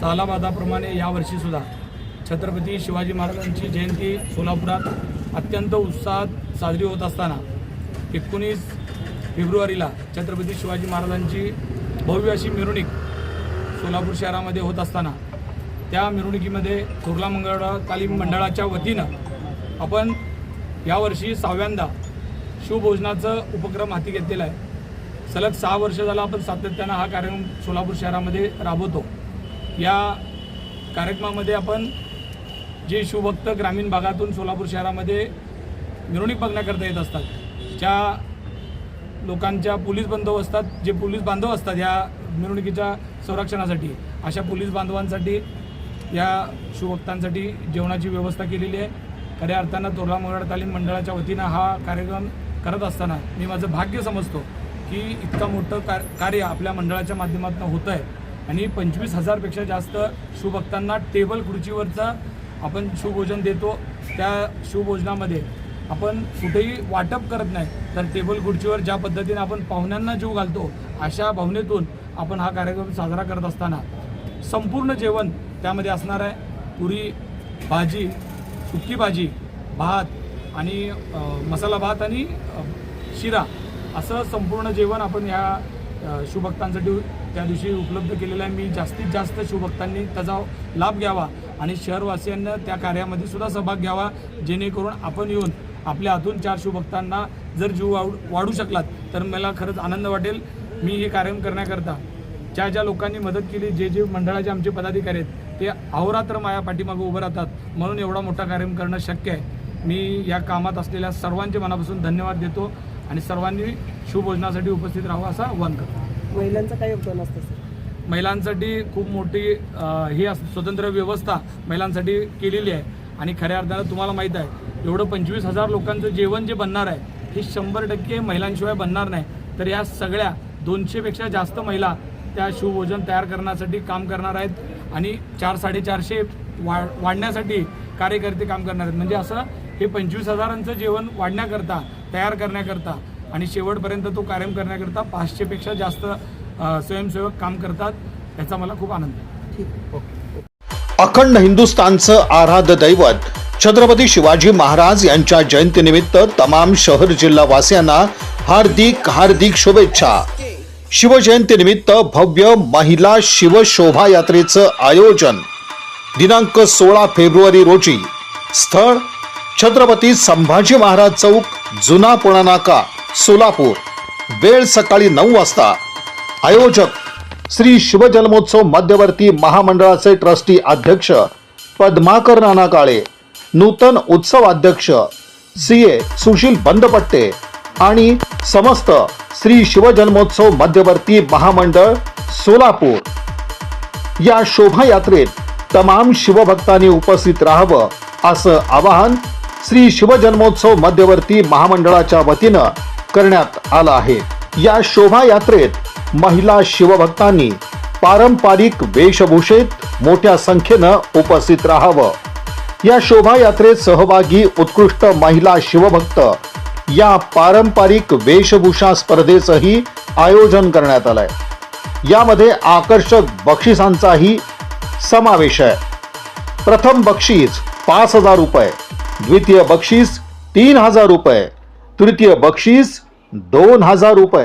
सालाबादाप्रमाणे यावर्षीसुद्धा छत्रपती शिवाजी महाराजांची जयंती सोलापुरात अत्यंत उत्साहात साजरी होत असताना एकोणीस फेब्रुवारीला छत्रपती शिवाजी महाराजांची भव्य अशी मिरवणूक सोलापूर शहरामध्ये होत असताना त्या मिरवणुकीमध्ये कुर्ला मंगळा तालीम मंडळाच्या वतीनं आपण यावर्षी सहाव्यांदा शिवभोजनाचं उपक्रम हाती घेतलेला आहे. सलग सहा वर्ष झाला आपण सातत्यानं हा कार्यक्रम सोलापूर शहरामध्ये राबवतो. या कार्यक्रमामध्ये आपण जे शिवभक्त ग्रामीण भागातून सोलापूर शहरामध्ये मिरवणूक बघण्याकरता येत असतात ज्या लोकांच्या पोलीस असतात जे पोलीस बांधव असतात या मिरवणुकीच्या संरक्षणासाठी अशा पोलीस बांधवांसाठी या शिवभक्तांसाठी जेवणाची व्यवस्था केलेली आहे. खऱ्या अर्थानं तोरला मंगळ तालीम मंडळाच्या वतीनं हा कार्यक्रम करत असताना मी माझं भाग्य समजतो की इतकं मोठं कार्य आपल्या मंडळाच्या माध्यमातून होतं आहे आणि पंचवीस हजारपेक्षा जास्त शिवभक्तांना टेबल खुर्चीवरचं आपण शिवभोजन देतो. त्या शिवभोजनामध्ये आपण कुठेही वाटप करत नाही तर टेबल खुर्चीवर ज्या पद्धतीने आपण पाहुण्यांना जीव घालतो अशा भावनेतून आपण हा कार्यक्रम साजरा करत असताना संपूर्ण जेवण त्यामध्ये असणार आहे. पुरी भाजी सुकी भाजी भात आणि मसाला भात आणि शिरा असं संपूर्ण जेवण आपण या शिवभक्तांसाठी त्या दिवशी उपलब्ध केलेलं आहे. मी जास्तीत जास्त शिवभक्तांनी त्याचा लाभ घ्यावा आणि शहरवासियांना त्या कार्यामध्ये सुद्धा सहभाग घ्यावा जेणेकरून आपण येऊन आपल्या हातून चार शिवभक्तांना जर जीव वाढ वाढू शकलात तर मला खरंच आनंद वाटेल. मी हे कार्यक्रम करण्याकरता ज्या ज्या लोकांनी मदत केली जे जे मंडळाचे आमचे पदाधिकारी आहेत ते अहोरात्र माझ्या पाठीमागे उभं राहतात. म्हणून एवढा मोठा कार्यक्रम करणं शक्य आहे. मी या कामात असलेल्या सर्वांचे मनापासून धन्यवाद देतो. आणि सर्वांनी शिवभोजनासाठी उपस्थित राहावं असं आवाहन करतो. महिलांचं काय योगदान असतं सर? महिलांसाठी खूप मोठी ही स्वतंत्र व्यवस्था महिलांसाठी केलेली आहे. आणि खऱ्या अर्थानं तुम्हाला माहीत आहे एवढं पंचवीस हजार लोकांचं जेवण जे बनणार आहे हे शंभर टक्के महिलांशिवाय बनणार नाही. तर या सगळ्या दोनशेपेक्षा जास्त महिला त्या शिवभोजन तयार करण्यासाठी काम करणार आहेत. आणि चार साडेचारशे वा वाढण्यासाठी कार्यकर्ते काम करणार आहेत. म्हणजे असं हे पंचवीस हजारांचं जेवण वाढण्याकरता तयार करण्याकरता आणि शेवटपर्यंत तो कार्यक्रम करण्याकरता पाचशेपेक्षा जास्त स्वयंसेवक काम करतात याचा मला खूप आनंद आहे. ठीक अखंड हिंदुस्थानचं आराध्य दैवत छत्रपती शिवाजी महाराज यांच्या जयंतीनिमित्त तमाम शहर जिल्हा वासियांना हार्दिक हार्दिक शुभेच्छा. शिवजयंतीनिमित्त भव्य महिला शिवशोभा यात्रेचं आयोजन. दिनांक सोळा फेब्रुवारी रोजी. स्थळ छत्रपती संभाजी महाराज चौक जुना पुणा नाका. सोलापूर. वेळ सकाळी नऊ वाजता. आयोजक श्री शिवजन्मोत्सव मध्यवर्ती महामंडळाचे ट्रस्टी अध्यक्ष पद्माकर नाना काळे नूतन उत्सव अध्यक्ष सी ए सुशील बंदपट्टे आणि समस्त श्री शिवजन्मोत्सव मध्यवर्ती महामंडळ सोलापूर. या शोभायात्रेत तमाम शिवभक्तांनी उपस्थित राहावं असं आवाहन श्री शिवजन्मोत्सव मध्यवर्ती महामंडळाच्या वतीनं करण्यात आलं आहे. या शोभायात्रेत महिला शिवभक्तांनी पारंपरिक वेशभूषेत मोठ्या संख्येनं उपस्थित राहावं. या शोभायात्रेत सहभागी उत्कृष्ट महिला शिवभक्त या पारंपरिक वेशभूषा स्पर्धेचंही आयोजन करण्यात आलंय. यामध्ये आकर्षक बक्षिसांचाही समावेश आहे. प्रथम बक्षीस पाच हजार रुपये द्वितीय बक्षीस तीन हजार रुपये तृतीय बक्षीस दोन हजार रुपये.